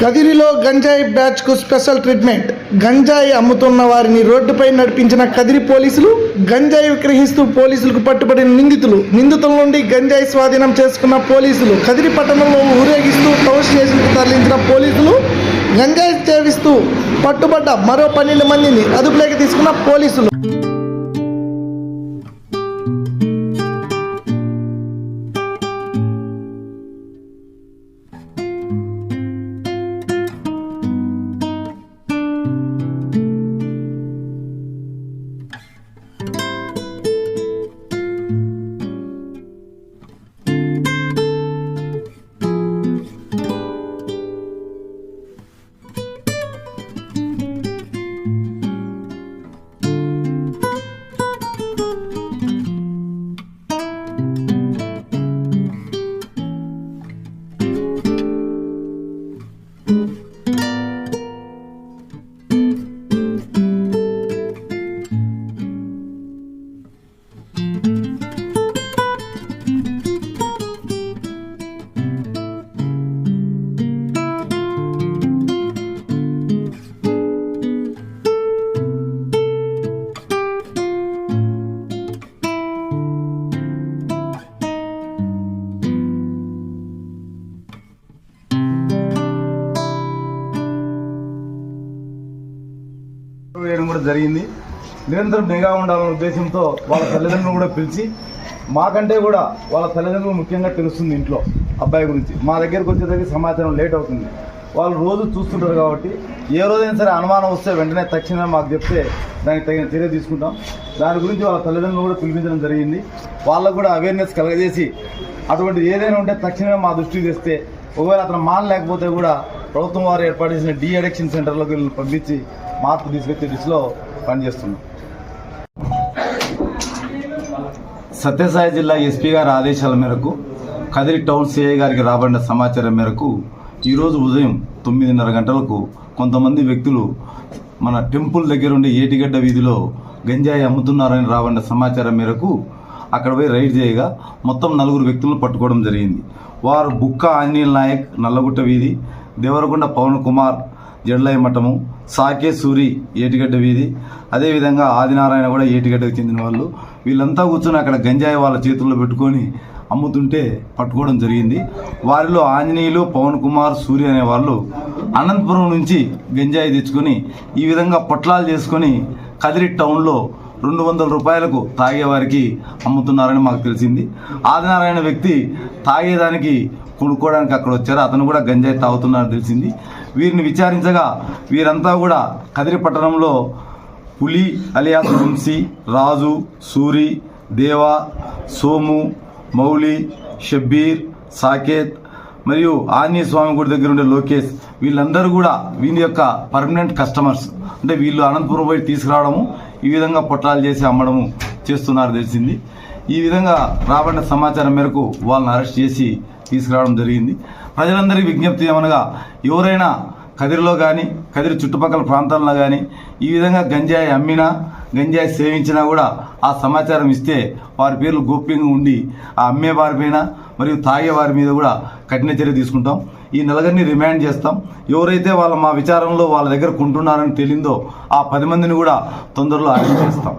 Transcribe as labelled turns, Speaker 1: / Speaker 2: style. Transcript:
Speaker 1: కదిరిలో గంజాయి బ్యాచ్కు special treatment. గంజాయి అమ్ముతున్న వారిని రోడ్డుపై నడిపించిన కదిరి పోలీసులు గంజాయి విక్రహిస్తూ పోలీసులకు పట్టుబడిన నిందితులు. నిందితుల నుండి గంజాయి స్వాధీనం చేసుకున్న పోలీసులు కదిరి పట్టణంలో ఊరేగిస్తూ టౌన్ స్టేషన్కు తరలించిన పోలీసులు గంజాయి సేవిస్తూ పట్టుబడ్డ మరో పన్నెండు మందిని అదుపులోకి తీసుకున్న పోలీసులు.
Speaker 2: చేయడం కూడా జరిగింది. నిరంతరం నిఘా ఉండాలనే ఉద్దేశంతో వాళ్ళ తల్లిదండ్రులు కూడా పిలిచి మాకంటే కూడా వాళ్ళ తల్లిదండ్రులు ముఖ్యంగా తెలుస్తుంది ఇంట్లో అబ్బాయి గురించి. మా దగ్గరకు వచ్చేసరికి సమాచారం లేట్ అవుతుంది. వాళ్ళు రోజు చూస్తుంటారు కాబట్టి ఏ రోజైనా సరే అనుమానం వస్తే వెంటనే తక్షణమే మాకు చెప్తే దానికి తగిన చర్య తీసుకుంటాం. దాని గురించి వాళ్ళ తల్లిదండ్రులు కూడా పిలిపించడం జరిగింది. వాళ్ళకు కూడా అవేర్నెస్ కలగజేసి అటువంటి ఏదైనా ఉంటే తక్షణమే మా దృష్టికి తెస్తే ఒకవేళ అతను మానలేకపోతే కూడా ప్రభుత్వం వారు ఏర్పాటు చేసిన డీ అడిక్షన్ సెంటర్లోకి వీళ్ళని పంపించి మార్పు తీసుకొచ్చే దిశలో పనిచేస్తున్నాం. సత్యసాయి జిల్లా ఎస్పీ గారి ఆదేశాల మేరకు కదిరి టౌన్ సిఐ గారికి రాబడిన సమాచారం మేరకు ఈరోజు ఉదయం తొమ్మిదిన్నర గంటలకు కొంతమంది వ్యక్తులు మన టెంపుల్ దగ్గర ఉండే ఏటిగడ్డ వీధిలో గంజాయి అమ్ముతున్నారని రాబడిన సమాచారం మేరకు అక్కడ పోయి రైడ్ చేయగా మొత్తం నలుగురు వ్యక్తులను పట్టుకోవడం జరిగింది. వారు బుక్క ఆంజనేయుల నాయక్ నల్లగుట్ట వీధి దేవరకొండ పవన్ కుమార్ జడ్లయ్య మఠము సాకే సూరి ఏటిగడ్డ వీధి. అదేవిధంగా ఆదినారాయణ కూడా ఏటిగడ్డకు చెందిన వాళ్ళు. వీళ్ళంతా కూర్చొని అక్కడ గంజాయి వాళ్ళ చేతుల్లో పెట్టుకొని అమ్ముతుంటే పట్టుకోవడం జరిగింది. వారిలో ఆంజనేయులు పవన్ కుమార్ సూర్య అనే వాళ్ళు అనంతపురం నుంచి గంజాయి తెచ్చుకొని ఈ విధంగా పొట్లాలు చేసుకొని కదిరి టౌన్లో రెండు వందల రూపాయలకు తాగేవారికి అమ్ముతున్నారని మాకు తెలిసింది. ఆదినారాయణ వ్యక్తి తాగేదానికి కొనుక్కోవడానికి అక్కడ వచ్చారు. అతను కూడా గంజాయి తాగుతున్నారని తెలిసింది. వీరిని విచారించగా వీరంతా కూడా కదిరి పట్టణంలో పులి అలియాస్ వంశీ రాజు సూరి దేవ సోము మౌలి షబ్బీర్ సాకేత్ మరియు ఆంజనేయ స్వామి గుడి దగ్గర ఉండే లోకేష్ వీళ్ళందరూ కూడా వీళ్ళ యొక్క పర్మనెంట్ కస్టమర్స్. అంటే వీళ్ళు అనంతపురం పోయి తీసుకురావడము ఈ విధంగా పొట్టాలు చేసి అమ్మడము చేస్తున్నారు తెలిసింది. ఈ విధంగా రాబడిన సమాచారం మేరకు వాళ్ళని అరెస్ట్ చేసి తీసుకురావడం జరిగింది. ప్రజలందరికీ విజ్ఞప్తి ఏమనగా ఎవరైనా కదిరిలో కానీ కదిరి చుట్టుపక్కల ప్రాంతాల్లో కానీ ఈ విధంగా గంజాయి అమ్మినా గంజాయి సేవించినా కూడా ఆ సమాచారం ఇస్తే వారి పేర్లు గోప్యంగా ఉండి ఆ అమ్మే వారిపైన మరియు తాగే వారి మీద కూడా కఠిన చర్య తీసుకుంటాం. ఈ నలుగురిని రిమాండ్ చేస్తాం. ఎవరైతే వాళ్ళ మా విచారంలో వాళ్ళ దగ్గర కొంటున్నారని తెలిందో ఆ పది మందిని కూడా తొందరలో అరెస్ట్ చేస్తాం.